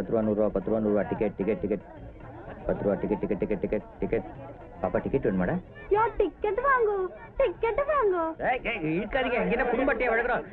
பத்து ரூபா நூறுரூவா பத்து ரூபா நூறுரூவா டிக்கெட் டிக்கெட் டிக்கெட் பத்து ரூபா ticket ticket ticket ticket ticket பாப்பா டிக்கெட் வேணுமாடா? யோ டிக்கெட் வாங்கு டிக்கெட் வாங்கு. ஏய், ஏய், இழுக்காதீங்க. இங்க என்ன குடும்பத்தையே வழங்குறோம்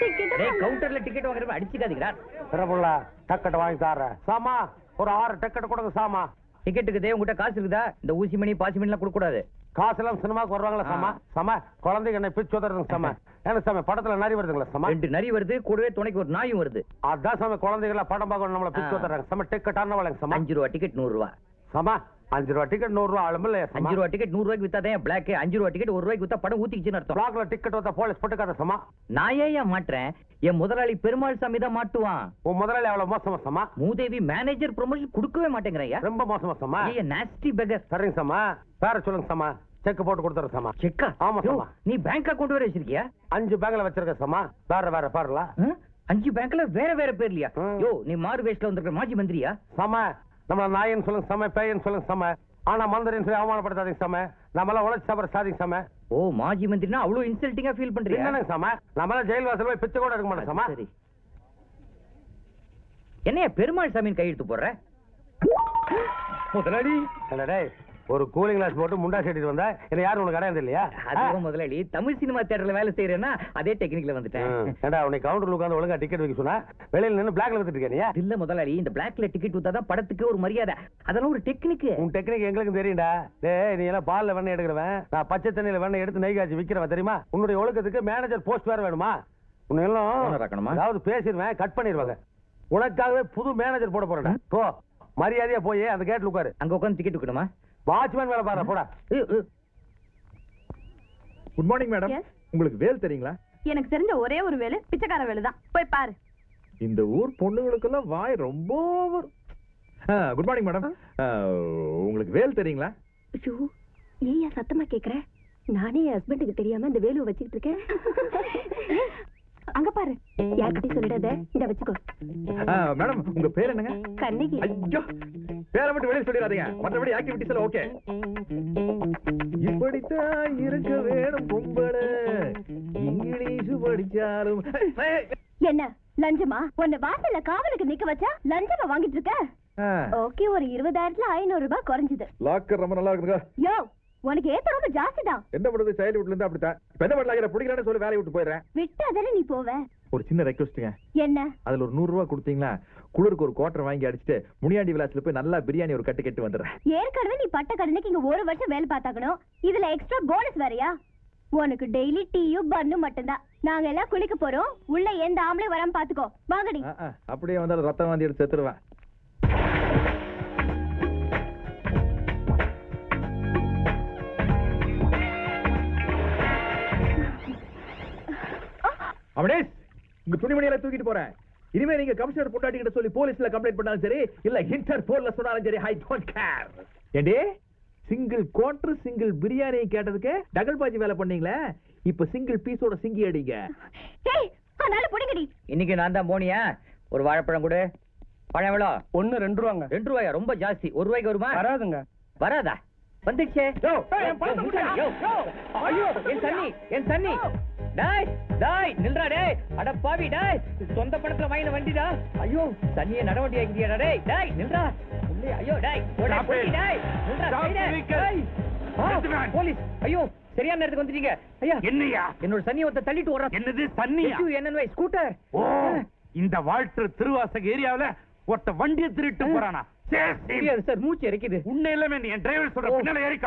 டிக்கெட் டேய் கவுண்டர்ல டிக்கெட் வாங்குறப்ப அடிச்சுக்காதீங்கடா. பிரபுள்ள டிக்கெட் வாங்கி தர்றேன் சாமா ஒரு ஆறு டிக்கெட் கொடுங்க சாமா. டிக்கெட்டுக்கு தேவை உங்ககிட்ட காசு இருக்குதா? இந்த ஊசி மணி பாசி மணிலாம் கொடுக்க கூடாது காசெல்லாம் சினிமாக்கு வருவாங்களா சாமா சாமா குழந்தைங்க என்ன பிச்சு உதறதுங்க சாமா என்ன சாமி படத்துல நரி வருதுங்களா சாமா ரெண்டு நரி வருது கூடவே துணைக்கு ஒரு நாயும் வருது. அதான் சாமி குழந்தைகள படம் பார்க்கணும் நம்மள பிச்சு. உதறாங்க சாமா டிக்கெட் வளங்க சாமா அஞ்சு ரூபா டிக்கெட் நூறு ரூபா. சாமா அஞ்சு ரூபா டிக்கெட் நூறு ரூபா ஆளும் இல்லையா சாமா அஞ்சு ரூபா டிக்கெட் நூறு ரூபாய்க்கு வித்தாதான் பிளாக் அஞ்சு ரூபா டிக்கெட் ஒரு ரூபாய்க்கு வித்தா படம் ஊத்திக்கிச்சுன்னு அர்த்தம். பிளாக்ல டிக்கெட் வந்தா போலீஸ் போட்டுக்காத சாமா நான் ஏன் மாட்டுறேன்? என் முதலாளி பெருமாள் சாமி தான் மாட்டுவான். உன் முதலாளி அவ்வளவு மோசமா சாமா மூதேவி மேனேஜர் ப்ரொமோஷன் கொடுக்கவே மாட்டேங்கிறேன் ரொம்ப மோசமா சாமா நாஸ்டி பெகர் சரிங்க சாமா பேர சொல்லுங்க சாமா செக் போட்டு கொடுத்துறேன் சாமா செக்கா ஆமா, ஆமா. நீ பேங்க் அக்கவுண்ட் வேற வச்சிருக்கியா? அஞ்சு பேங்க்ல வச்சிருக்கேன் சாமா வேற வேற பாருல ஆ? அஞ்சு பேங்க்ல வேற வேற பேர்லயா ம். யோ நீ மாறு வேஷத்துல வந்திருக்க மாஜி மந்திரியா? சாம நம்மள நாயன்னு சொல்லுங்க சாம பேயன்னு சொல்லுங்க சாம ஆனா மந்திரின்னு சொல்லி அவமானப்படுத்தாதீங்க சாம. நம்மளாம் உழைச்சி சாப்பிட சாதிங்க சாம. ஓ மாஜி மந்திரினா அவ்வளவு இன்சல்ட்டிங்கா ஃபீல் பண்றியா என்னங்க சாம? நம்மளாம் ஜெயில் வாசல் போய் பிச்சை கூட இருக்க மாட்டோம் சாமா. சரி. என்னைய பெருமாள் சாமின்னு கையெழுத்து போடுற? முதலாளி. ஒரு கூலிங் கிளாஸ் போட்டு முண்டா செட்டிட்டு வந்தா என்ன யாரும் உனக்கு அடையாது இல்லையா? அதுவும் முதலாளி. தமிழ் சினிமா தியேட்டர்ல வேலை செய்யறேன்னா அதே டெக்னிக்ல வந்துட்டேன். ஏண்டா உன்னை கவுண்டர்ல உட்காந்து ஒழுங்கா டிக்கெட் வைக்க சொன்னா? வெளியில நின்னு பிளாக்ல வித்துட்டு இருக்க நீ இல்ல முதலாளி இந்த பிளாக்ல டிக்கெட் வித்தாதான் படத்துக்கு ஒரு மரியாதை. அதெல்லாம் ஒரு டெக்னிக் உன் டெக்னிக் எங்களுக்கு தெரியும்டா. டேய் நீ எல்லாம் பால்ல வெண்ணெய் எடுக்கிறவன். நான் பச்சை தண்ணியில வெண்ணெய் எடுத்து நெய் காய்ச்சி விக்கிறவன் தெரியுமா? உன்னுடைய ஒழுக்கத்துக்கு மேனேஜர் போஸ்ட் வேற வேணுமா? உன்னை Owner எல்லாம் ஆக்கணுமா? அதாவது பேசிடுவேன் கட் பண்ணிடுவாங்க. உனக்காகவே புது மேனேஜர் போட போறேன்டா. போ. மரியாதையா போய் அந்த கேட்ல உட்காரு. அங்க உட்காந்து டிக்கெட் விக்கணுமா வாட்ச்மேன் வேலை பாரு போடா. Good morning madam Yes. உங்களுக்கு வேல் தெரியுங்களா? எனக்கு தெரிஞ்ச ஒரே ஒரு வேலை பிச்சைக்கார வேலை தான் போய் பாரு. இந்த ஊர் பொண்ணுங்களுக்கெல்லாம் வாய் ரொம்ப குட் மார்னிங் மேடம் உங்களுக்கு வேல் தெரியுங்களா? ஐயோ ஏன் சத்தமா கேக்குற? நானே என் ஹஸ்பண்டுக்கு தெரியாம இந்த வேலுவை வச்சுக்கிட்டு இருக்கேன். அங்க பாரு. யார்கிட்டயும் சொல்லிடாத. இந்த வச்சுக்கோ. மேடம் உங்க பேர் என்னங்க? கண்ணகி. ஐயோ பேரை மட்டும் வெளியே சொல்லிடாதீங்க. மற்றபடி ஆக்டிவிட்டிஸ் எல்லாம் ஓகே இப்படித்தான் இருக்க வேணும் பொம்பளை. இங்கிலீஷ் படிச்சாலும். என்ன லஞ்சமா? உன்னை வாசல்ல காவலுக்கு நிக்க வச்சா லஞ்சமா வாங்கிட்டு இருக்க? ஓகே ஒரு இருபதாயிரத்துல ஐநூறு ரூபாய் குறைஞ்சது. லாக்கர் ரொம்ப நல்லா இருக்குங்க யோ உனக்கு ஏத்த ரொம்ப ஜாஸ்தி தான் என்ன பண்றது சைல்ட்ஹுட்ல இருந்து அப்படித்தான். இப்ப என்ன பிடிக்கலான்னு சொல்லி வேலையை விட்டு போயிடுறேன். விட்டா தானே நீ போவ? ஒரு சின்ன ரெக்வஸ்ட்டுங்க என்ன? அதுல ஒரு நூறு ரூபா கொடுத்தீங்களா? குளிருக்கு ஒரு குவார்டர் வாங்கி அடிச்சுட்டு முனியாண்டி விலாஸ்ல போய் நல்லா பிரியாணி ஒரு கட்டு கட்டு வந்துடுறேன். ஏற்கனவே நீ பட்ட கடனுக்கு இங்க ஒரு வருஷம் வேலை பார்த்தாக்கணும். இதுல எக்ஸ்ட்ரா போனஸ் வேறயா? உனக்கு டெய்லி டீயும் பன்னும் மட்டும்தான். நாங்க எல்லாம் குளிக்க போறோம். உள்ள எந்த ஆம்பளை வராம பாத்துக்கோ வாங்கடி. அப்படியே வந்தாலும் ரத்தம் வாந்தி எடுத்து செத்துருவேன். அவனேஷ் உங்க துணிமணியெல்லாம் தூக்கிட்டு போறேன். இனிமே நீங்க கமிஷனர் பொண்டாட்டி கிட்ட சொல்லி போலீஸ்ல கம்ப்ளைண்ட் பண்ணாலும் சரி இல்ல இன்டர் போர்ல சொன்னாலும் சரி ஐ டோன்ட் கேர் ஏண்டி சிங்கிள் குவார்டர் சிங்கிள் பிரியாணி கேட்டதுக்கு டபுள் பாஜி வேலை பண்ணீங்களே? இப்ப சிங்கிள் பீஸோட சிங்கி அடிங்க. ஏய் அதனால புடிங்கடி. இன்னைக்கு நான் தான் போனியா? ஒரு வாழைப்பழம் கொடு. பழம் எவ்வளோ? ஒண்ணு ரெண்டு ரூபாங்க. ரெண்டு ரூபாயா? ரொம்ப ஜாஸ்தி. ஒரு ரூபாய்க்கு வருமா? வராதுங்க. வராதா? ஐயோ என் தண்ணி என் தண்ணி. டாய் டாய் நில்றா டேய். அட பாவி டாய். சொந்த பணத்துல வாங்கின வண்டிடா. ஐயோ தண்ணியை நடவண்டி ஆக்கிட்டியாடா டேய். டாய் நில்றா. உள்ளே, ஐயோ டாய். Stop போடி. டாய். நில்றா. டாய். போலீஸ். ஐயோ சரியான நேரத்துக்கு வந்துட்டீங்க. ஐயா. என்னையா? என்னோட தண்ணியை ஒருத்தன் தள்ளிட்டு ஓடுறான். என்னது தண்ணியா? என்னன்னு ஸ்கூட்டர் ஓ இந்த வாழ்த்து திருவாசக ஏரியாவுல ஒருத்த வண்டியை திருட்டு போறானா? சரி, மூச்சு இறக்குது உன்னை எல்லாமே நீ என் டிரைவர் சொல்ற பின்னால ஏறி.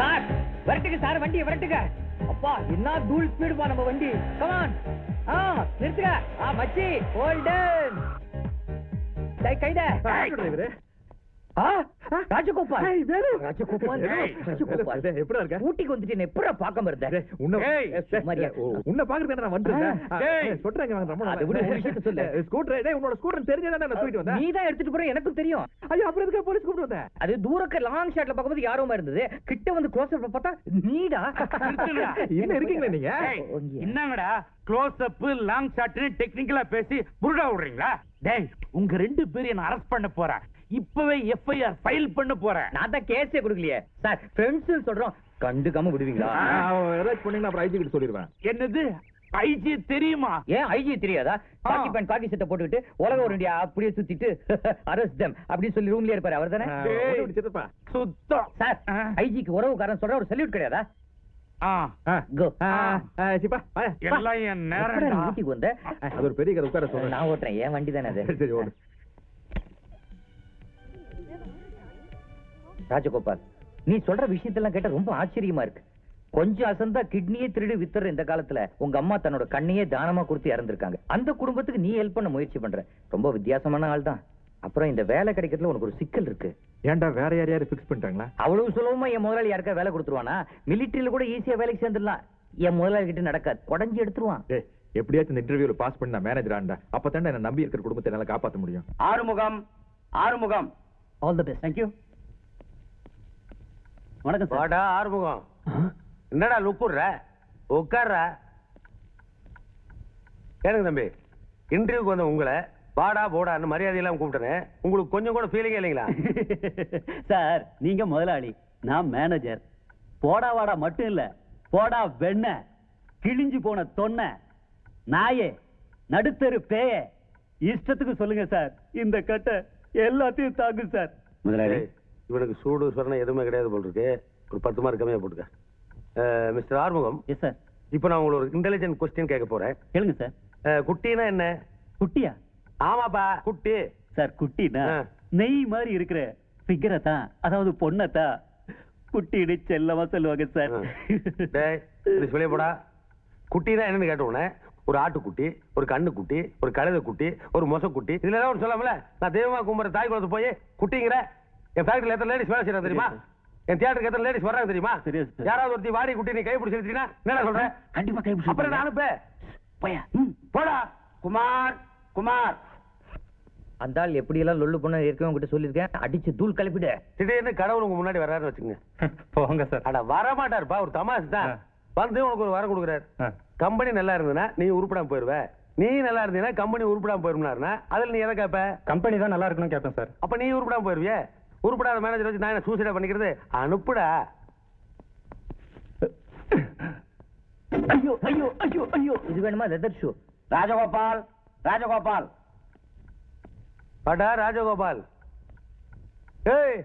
சார் வரட்டுங்க சார் வண்டியை வரட்டுங்க அப்பா என்ன தூள் ஸ்பீடுப்பா நம்ம வண்டி? கமான் ஆ நிறுத்துக ஆ மச்சி ஹோல்டன் டேய் கைடா டிரைவரு ஆ ராஜகோபால். ராஜகோபால் ராஜகோபால் இருக்க? ஊட்டிக்கு வந்துட்டு என்ன எப்படா பார்க்க மருந்த டேய், உன்னை- பார்க்கறதுக்கு நான் ஏய். சொல்றேங்க, வாங்க, ரொம்ப அதை விட ஒரு விஷயத்த சொல்லு. ஏய், ஸ்கூட்டர், டேய், உன்னோட ஸ்கூட்டர் தெரிஞ்சதானே நான் தூக்கிட்டு வந்தேன். நீ தான் எடுத்துட்டு போற எனக்கும் தெரியும் ஐயோ, அப்புறம் எதுக்கு போலீஸ் கூப்பிட்டு வந்தேன்? அது தூரக்க லாங் ஷாட்ல பார்க்கும்போது யாரோ மாதிரி இருந்தது கிட்ட வந்து க்ளோஸ் அப் பார்த்தா நீடா. இன்னும் இருக்கீங்களா நீங்க? என்னங்கடா க்ளோஸ் அப் லாங் ஷாட் டெக்னிக்கலா பேசி புருடா விடுறீங்களா டேய் உங்க ரெண்டு பேரையும் நான் அரெஸ்ட் பண்ண போறேன் இப்பவே எஃப்ஐஆர் ஃபைல் பண்ண போறேன் நான் தான் கேஸே கொடுக்கலையே. சார் ஃப்ரெண்ட்ஸ் சொல்றோம். கண்டுக்காம விடுவீங்களா? ஏதாச்சும் பண்ணீங்கன்னா அப்புறம் IG கிட்ட சொல்லிடுவேன். என்னது? ஐஜி தெரியுமா? ஏன் ஐஜி தெரியாதா? காக்கி பேண்ட் காக்கி சட்டை போட்டுக்கிட்டு உலக ஒரு இந்தியா அப்படியே சுத்திட்டு அரஸ்ட் தம் அப்படின்னு சொல்லி ரூம்லயே இருப்பாரு. அவர் தானே. சுத்தம். சார். ஐஜிக்கு உறவுக்காரன் சொல்ற ஒரு சல்யூட் கிடையாதா? ஒரு பெரிய கதை உட்கார சொல்றேன். நான் ஓட்டுறேன் என் வண்டி தானே அது? ராஜகோபால் நீ சொல்ற விஷயத்தெல்லாம் கேட்டா ரொம்ப ஆச்சரியமா இருக்கு. கொஞ்சம் அசந்தா கிட்னியே திருடி வித்துற இந்த காலத்துல உங்க அம்மா தன்னோட கண்ணையே தானமா கொடுத்து இறந்திருக்காங்க. அந்த குடும்பத்துக்கு நீ ஹெல்ப் பண்ண முயற்சி பண்ற. ரொம்ப வித்தியாசமான ஆள் தான். அப்புறம் இந்த வேலை கிடைக்கிறதுல உனக்கு ஒரு சிக்கல் இருக்கு. ஏன்டா வேற யாரையாவது ஃபிக்ஸ் பண்ணிட்டாங்களா? அவ்வளவு சுலபமா என் முதலாளி யாருக்கா வேலை கொடுத்துருவானா? மிலிட்டரியில கூட ஈஸியா வேலைக்கு சேர்ந்துடலாம். என் முதலாளி கிட்ட நடக்காது. குடஞ்சி எடுத்துருவான். டேய் எப்படியாச்சும் இந்த இன்டர்வியூல பாஸ் பண்ணி மேனேஜர் ஆண்டா. அப்பதான் என்ன நம்பி இருக்கிற குடும்பத்தை என்னால காப்பாத்த முடியும். Arumugam Arumugam. All the best thank you வணக்கம் சார். வாடா ஆறுமுகம். என்னடா லுக்குடுற உட்கார்ற. கேளுங்க தம்பி இன்டர்வியூக்கு வந்த உங்களை வாடா போடான்னு மரியாதை எல்லாம் கூப்பிட்டேன். உங்களுக்கு கொஞ்சம் கூட ஃபீலிங்கே இல்லைங்களா? சார் நீங்க முதலாளி நான் மேனேஜர் போடா வாடா மட்டும் இல்ல போடா வெண்ண கிழிஞ்சு போன தொன்ன நாயே நடுத்தரு பேய. இஷ்டத்துக்கு சொல்லுங்க சார் இந்த கட்டை எல்லாத்தையும் தாங்கு சார். முதலாளி இவனுக்கு சூடு சொரணை எதுவுமே கிடையாது போல் இருக்கு ஒரு பத்து மார்க் கம்மியா போட்டுக்க. மிஸ்டர் ஆறுமுகம் எஸ் சார் இப்போ நான் உங்களுக்கு ஒரு இன்டெலிஜென்ட் கொஸ்டின் கேட்க போறேன். கேளுங்க சார் குட்டினா என்ன? குட்டியா? ஆமாப்பா குட்டி. சார் குட்டினா. நெய் மாதிரி இருக்கிற ஃபிகரை தான் அதாவது பொண்ணை தான் குட்டின்னு செல்லமா சொல்லுவாங்க சார் வெளியே போடா. குட்டினா என்னன்னு கேட்டவுடனே ஒரு ஆட்டுக்குட்டி ஒரு கண்ணுக்குட்டி ஒரு கழுதை குட்டி ஒரு மொசக்குட்டி இதுல ஏதாவது ஒன்று சொல்லாமல? நான் தெய்வமா கும்புற தாய் குளத்து போய் குட்டிங்கிற என் ஃபேக்டரியில் எத்தனை லேடிஸ் வேலை செய்யறாங்க தெரியுமா? என் தியேட்டருக்கு எத்தனை லேடிஸ் வர்றாங்க தெரியுமா. யாராவது ஒருத்தி வாடி குட்டி நீ கை பிடிச்சிருந்தீங்கன்னா என்ன சொல்றேன் கண்டிப்பா கை பிடிச்சு அப்புறம் நான் அனுப்பு. போடா. குமார் குமார். அந்த ஆள் எப்படி எல்லாம் லொல்லு பண்ண ஏற்கனவே உங்ககிட்ட சொல்லியிருக்கேன் அடிச்சு தூள் கிளப்பிடு திடீர்னு கடவுள் உங்க முன்னாடி வர்றாருன்னு வச்சுங்க போங்க சார். அட வர மாட்டாருப்பா ஒரு தமாஷ் தான். வந்து உனக்கு ஒரு வரம் கொடுக்குறாரு. கம்பெனி நல்லா இருந்ததுன்னா நீ உருப்படாம போயிருவ. நீ நல்லா இருந்தீங்கன்னா கம்பெனி உருப்படாம போயிருந்தாருன்னா அதுல நீ எதை கேப்ப? கம்பெனி தான் நல்லா இருக்கணும் கேட்பேன் சார். அப்ப நீ உருப்படாம போயிருவியே? உருப்படாத மேனேஜர் வச்சு நான் என்ன சூசைடா பண்ணிக்கிறது? அனுப்புடா. ஐயோ ஐயோ ஐயோ ஐயோ. இது வேணுமா லெதர் ஷூ ராஜகோபால் ராஜகோபால். பாட்டா ராஜகோபால். ஏய்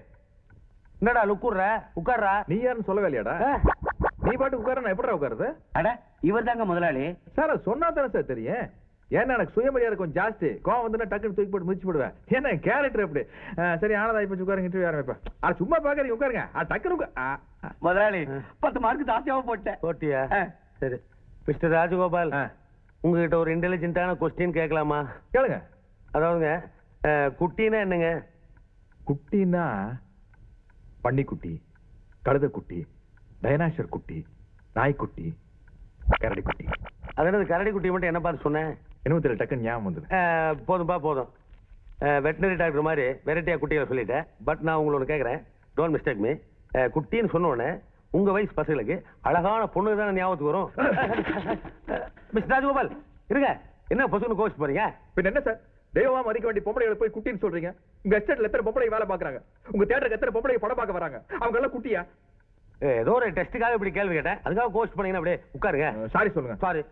என்னடா லுக்குடுற உட்கார்றா. நீ யாருன்னு சொல்லவே இல்லையாடா? நீ பாட்டு உட்கார நான் எப்படா உட்காருது? அட இவர் தாங்க முதலாளி. சார் சொன்னா தானே சார் தெரியும்? ஏன்னா எனக்கு சுயமரியாதை கொஞ்சம் ஜாஸ்தி. கோவம் வந்து டக்குனு தூக்கி போட்டு மிதிச்சு போடுவேன். ஏன்னா கேரக்டர் எப்படி? ஆ, சரி ஆனதா இப்ப உட்காருங்க இன்டர்வியூ ஆரம்பிப்பேன் ஆ சும்மா பாக்குறீங்க உட்காருங்க. ஆ டக்குனு. முதலாளி பத்து மார்க் ஜாஸ்தியாவும் போட்டேன். போட்டியா? ஆ. சரி. மிஸ்டர் ராஜகோபால் ஆ. உங்ககிட்ட ஒரு இன்டெலிஜென்ட்டான கொஸ்டின் கேட்கலாமா? கேளுங்க. அதாவதுங்க குட்டினா என்னங்க? குட்டினா பன்னிக்குட்டி கழுதைக்குட்டி டைனாசர் குட்டி நாய்க்குட்டி கரடிக்குட்டி. கரடி குட்டி மட்டும் என்ன பார்த்து சொன்னேன்? என்னமோ தெரியல டக்குன்னு ஞாபகம் வந்தது. போதும்பா போதும். வெட்டினரி டாக்டர் மாதிரி வெரைட்டியா குட்டிகளை சொல்லிட்டேன் பட் நான் உங்களை ஒன்று கேட்குறேன் டோன்ட் மிஸ்டேக் மீ குட்டின்னு சொன்ன உடனே உங்க வயசு பசங்களுக்கு அழகான பொண்ணு தானே ஞாபகத்துக்கு வரும். மிஸ்டர் ராஜகோபால் இருங்க. என்ன பசங்க கோச்சு போறீங்க? பின்ன என்ன சார் தெய்வமா மதிக்க வேண்டிய பொம்பளைகளை போய் குட்டின்னு சொல்றீங்க. உங்க எஸ்டேட்ல எத்தனை பொம்பளை வேலை பாக்குறாங்க உங்க தேட்டருக்கு எத்தனை பொம்பளை படம் பார்க்க வராங்க? அவங்க எல்லாம் குட்டியா? ஏதோ ஒரு டெஸ்ட்டுக்காக இப்படி கேள்வி கேட்டேன். அதுக்காக கோச் பண்ணீங்கன்னா அப்படியே உட்காருங்க. சாரி சொல்லுங்க. சாரி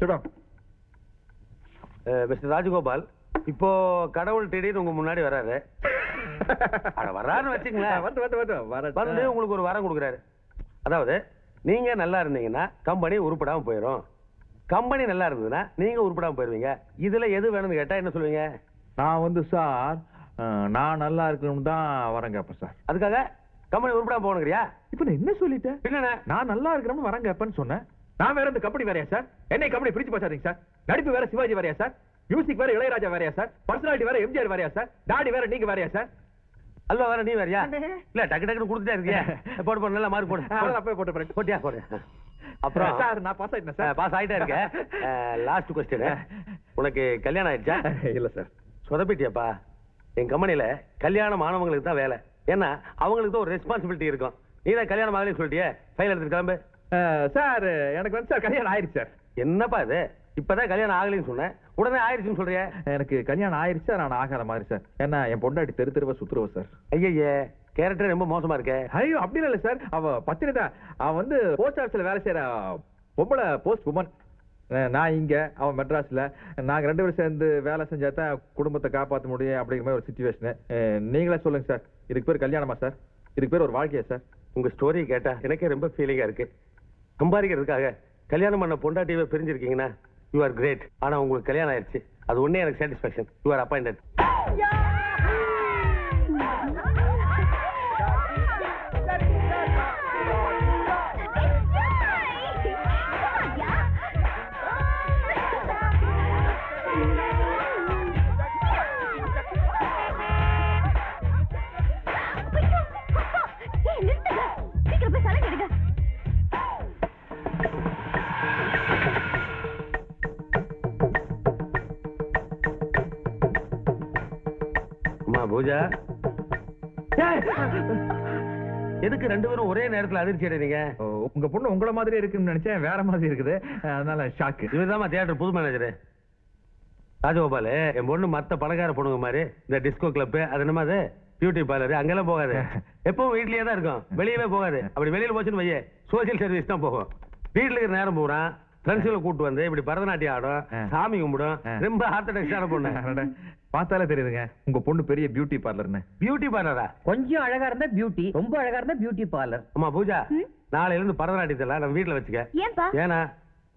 சொல்றோம். மிஸ்டர் ராஜகோபால் இப்போ கடவுள் திடீர்னு உங்க முன்னாடி வராரு. அட வர்றாருன்னு வச்சுங்களேன் வந்து வந்து வந்து வந்து உங்களுக்கு ஒரு வரம் கொடுக்குறாரு. அதாவது நீங்க நல்லா இருந்தீங்கன்னா கம்பெனி உருப்படாம போயிடும் கம்பெனி நல்லா இருந்ததுன்னா நீங்க உருப்படாம போயிருவீங்க. இதுல எது வேணும்னு கேட்டா என்ன சொல்லுவீங்க? நான் வந்து சார் நான் நல்லா இருக்கணும் தான் வரேன் கேட்பேன் சார். அதுக்காக கம்பெனி உருப்படாம போகணுங்கிறியா? இப்போ நான் என்ன சொல்லிட்டேன்? பின்ன நான் நல்லா இருக்கிறோம்னு வரேன் கேட்பேன்னு சொன்னேன். நான் வேற இந்த கம்பெனி வேறையா சார்? என்னை கம்பெனி பிரிச்சு பேசாதீங்க சார். நடிப்பு வேற சிவாஜி வேறையா சார். மியூசிக் வேற இளையராஜா வேறையா சார். பர்சனாலிட்டி வேற எம்ஜிஆர் வேறையா சார். டாடி வேற நீங்க வேறையா சார்? அல்வா வேற நீ வேறயா? இல்ல டக்கு டக்குனு கொடுத்துட்டே இருக்கியா. போடு போடு நல்லா மார்க் போடு. அப்பவே போட்டு போறேன் போட்டியா போடு. அப்புறம்? சார் நான் பாஸ் ஆயிட்டேன் சார். பாஸ் ஆயிட்டே இருக்க லாஸ்ட் கொஸ்டின் உனக்கு கல்யாணம் ஆயிடுச்சா? இல்ல சார். சொதப்பிட்டியாப்பா? என் கம்பெனில கல்யாணம் ஆனவங்களுக்கு தான் வேலை. ஏன்னா அவங்களுக்கு தான் ஒரு ரெஸ்பான்சிபிலிட்டி இருக்கும். நீ தான் கல்யாணம் ஆகலைன்னு சொல்லிட்டியே? ஃபைல் எடுத்துட்டு கிளம்பு. சார் எனக்கு வந்து சார் கல்யாணம் ஆயிருச்சு சார். என்னப்பா இது? இப்பதான் கல்யாணம் ஆகலைன்னு சொன்னேன். உடனே ஆயிடுச்சுன்னு சொல்றியே? எனக்கு கல்யாணம் ஆயிருச்சு சார் நான் ஆகாத மாதிரி சார். ஏன்னா என் பொண்டாட்டி தெரு தெருவா சுத்துருவ சார். ஐயய்யே கேரக்டர் ரொம்ப மோசமா இருக்கே. ஐயோ அப்படி இல்ல சார். அவ பத்திரிதா அவ வந்து போஸ்ட் ஆபீஸ்ல வேலை செய்யற பொம்பளை போஸ்ட் உமன் நான் இங்க அவன் மெட்ராஸ்ல. நாங்க ரெண்டு பேரும் சேர்ந்து வேலை செஞ்சா தான் குடும்பத்தை காப்பாற்ற முடியும் அப்படிங்கிற மாதிரி ஒரு சுச்சுவேஷன் நீங்களே சொல்லுங்க சார். இதுக்கு பேர் கல்யாணமா சார்? இதுக்கு பேர் ஒரு வாழ்க்கையா சார்? உங்க ஸ்டோரி கேட்டா எனக்கே ரொம்ப ஃபீலிங்கா இருக்கு. சம்பாதிக்கிறதுக்காக கல்யாணம் பண்ண பொண்டாட்டியவே பிரிஞ்சிருக்கீங்கன்னா யூ ஆர் கிரேட் ஆனா உங்களுக்கு கல்யாணம் ஆயிடுச்சு அது ஒண்ணே எனக்கு satisfaction you are appointed Pooja. எதுக்கு ரெண்டு பேரும் ஒரே நேரத்துல அதிர்ச்சி அடைறீங்க? உங்க பொண்ணு உங்கள மாதிரி இருக்குன்னு நினைச்சேன். வேற மாதிரி இருக்குது. அதனால ஷாக்கு இவர்தாம்மா தியேட்டர் புது மேனேஜரு ராஜகோபால் என் பொண்ணு மத்த பணக்கார பொண்ணுங்க மாதிரி இந்த டிஸ்கோ கிளப் அது என்னமா அது? பியூட்டி பார்லர் அங்கெல்லாம் போகாது. எப்பவும் வீட்லயே தான் இருக்கும். வெளியவே போகாது. அப்படி வெளியில போச்சுன்னு வையே சோசியல் சர்வீஸ் தான் போகும். வீட்டுல இருக்கிற நேரம் பூரா ஃப்ரெண்ட்ஸுகளை கூட்டு வந்து இப்படி பரதநாட்டியம் ஆடும். சாமி கும்பிடும். ரொம்ப ஆர்த்தடாக்ஸான பொண்ணு. பார்த்தாலே தெரியுதுங்க. உங்க பொண்ணு பெரிய பியூட்டி பார்லர்னு பியூட்டி பார்லரா கொஞ்சம் அழகா இருந்தா பியூட்டி ரொம்ப அழகா இருந்தா பியூட்டி பார்லர் அம்மா பூஜா? நாளையில இருந்து பரதநாட்டியத்தெல்லாம் நம்ம வீட்டுல வச்சுக்க. ஏன்னா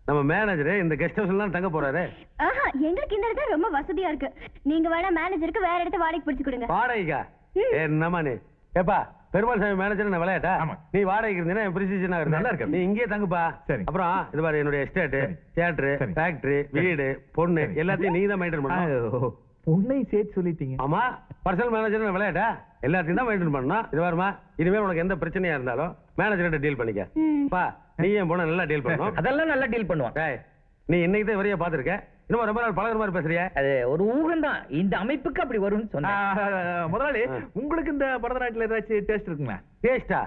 நம்ம மேனேஜர் இந்த கெஸ்ட் ஹவுஸ்ல தான் தங்க போறாரு. ஆஹா எங்களுக்கு இந்த இடத்துல ரொம்ப வசதியா இருக்கு. நீங்க வேணா மேனேஜருக்கு வேற இடத்த வாடகை பிடிச்சு கொடுங்க. வாடகைக்கா? ம். என்னம்மா நீ? ஏப்பா பெருமாள் சாமி மேனேஜர் நான் விளையாட்டா. நீ வாடகைக்கு இருந்தீங்கன்னா என் பிரிசிஷன் நல்லா இருக்கு. நீ இங்கேயே தங்குப்பா சரி. அப்புறம் இது பாரு என்னுடைய எஸ்டேட் சரி. தியேட்டர். ஃபேக்டரி. வீடு பொண்ணு. எல்லாத்தையும் நீ தான் மெயின்டைன் பண்ணணும் பொண்ணை சேர்த்து சொல்லிட்டீங்க ஆமா பர்சனல் மேனேஜர் விளையாட்டா எல்லாத்தையும் தான் மெயின்டைன் பண்ணணும் இது பாருமா இனிமேல் உனக்கு எந்த பிரச்சனையா இருந்தாலும் மேனேஜர்கிட்ட டீல் பண்ணிக்க. பா நீ என் பொண்ணை நல்லா டீல் பண்ணணும் அதெல்லாம் நல்லா டீல் பண்ணுவான் டேய், நீ இன்னைக்கு தான் வரைய பாத்துருக்க இன்னும் ரொம்ப நாள் பழகுற மாதிரி பேசுறிய? அது ஒரு ஊகம் தான் இந்த அமைப்புக்கு அப்படி வரும்னு சொன்னேன். முதலாளி. உங்களுக்கு இந்த பரதநாட்டில ஏதாச்சும் டேஸ்ட் இருக்குங்களா? டேஸ்டா.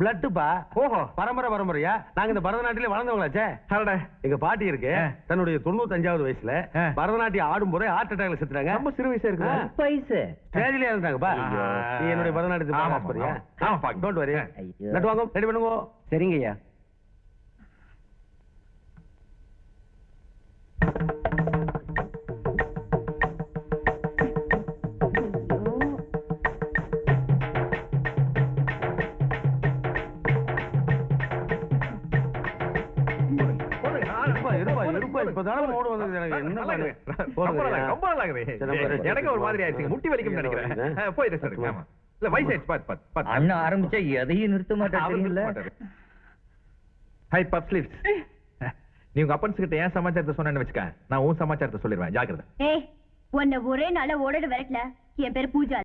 பிளட்டுப்பா ஓஹோ. பரம்பரை பரம்பரையா? நாங்க இந்த பரதநாட்டிலே வளர்ந்தவங்களாச்சே. அடடே, எங்க பாட்டி இருக்கு. தன்னுடைய தொண்ணூத்தஞ்சாவது வயசுல. பரதநாட்டியம் ஆடும் போதே ஹார்ட் அட்டாக்ல செத்துறாங்க ரொம்ப சிறு வயசா இருக்கு. வயசு. ஸ்டேஜ்லயே இருந்தாங்கப்பா என்னுடைய பரதநாட்டியத்தை ஆமா, பாக்க போறியா ஆமா. ஆமா, பாக்க. டோன்ட் வரி ஐயோ. நட்டு வாங்க. ரெடி பண்ணுங்க. சரிங்கய்யா. இருப்பா இருப்பா இப்பதானே மூடு வந்தது எனக்கு. என்ன நல்லா பண்ணு? இருக்கு. ரொம்ப போதும் நல்லா இல்லையா? இருக்கு, ரொம்ப நல்லா இருக்குது. சரி, நம்ம ரெஸ்ட் எனக்கு ஒரு மாதிரி ஆயிடுச்சு முட்டி வலிக்கும் நினைக்கிறேன். ஆ, போய் ரெஸ்ட் எடுங்க ஆமா. இல்ல வயசாயிடுச்சு. பாத்து பாத்து பாத்து அண்ணன் ஆரம்பிச்சா எதையும் நிறுத்த மாட்டேன் ஹை பப் ஸ்லீவ்ஸ். நீ உங்க அப்பன்ஸ் கிட்ட ஏன் சமாச்சாரத்தை சொன்னேன்னு வச்சுக்க. நான் உன் சமாச்சாரத்தை சொல்லிடுவேன். ஜாக்கிரதை. ஏய் உன்னை ஒரே நாள ஓடோட விரட்டல. என் பேரு பூஜா.